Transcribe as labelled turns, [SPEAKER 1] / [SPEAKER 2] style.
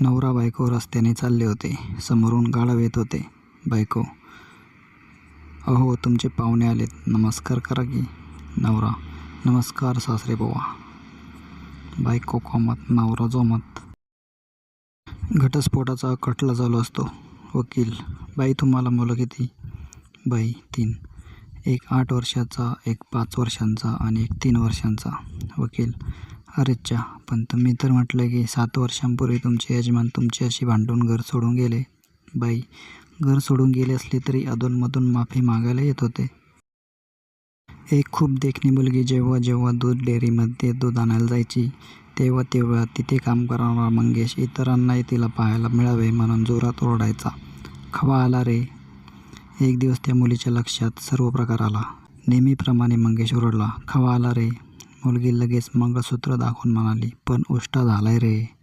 [SPEAKER 1] नवरा बायको रस्त्याने चालले होते. समोरून गाळव येत होते. बायको अहो तुमचे पाहुणे आलेत. नमस्कार करा की. नवरा नमस्कार सासरे बोवा. बायको कोमत नवरा जोमत. घटस्फोटाचा खटला चालू असतो. वकील बाई तुम्हाला मुलं किती? बाई तीन. एक आठ वर्षाचा एक पाच वर्षांचा आणि एक तीन वर्षांचा. वकील अरेच्चा पण तुम्ही तर म्हटलं की सात वर्षांपूर्वी तुमचे यजमान तुमच्याशी भांडून घर सोडून गेले. बाई घर सोडून गेले असले तरी अधूनमधून माफी मागायला येत होते. एक खूप देखणी मुलगी जेव्हा जेव्हा दूध डेअरीमध्ये दूध आणायला जायची तेव्हा तेव्हा तिथे काम करणारा मंगेश इतरांनाही तिला पाहायला मिळावे म्हणून जोरात ओरडायचा. खवा आला रे. एक दिवस त्या मुलीच्या लक्षात सर्व प्रकार आला. नेहमीप्रमाणे मंगेश ओरडला खवा आला रे. मुलगी लगेच मंगळसूत्र दाखवून म्हणाली पण उष्टा झालाय रे.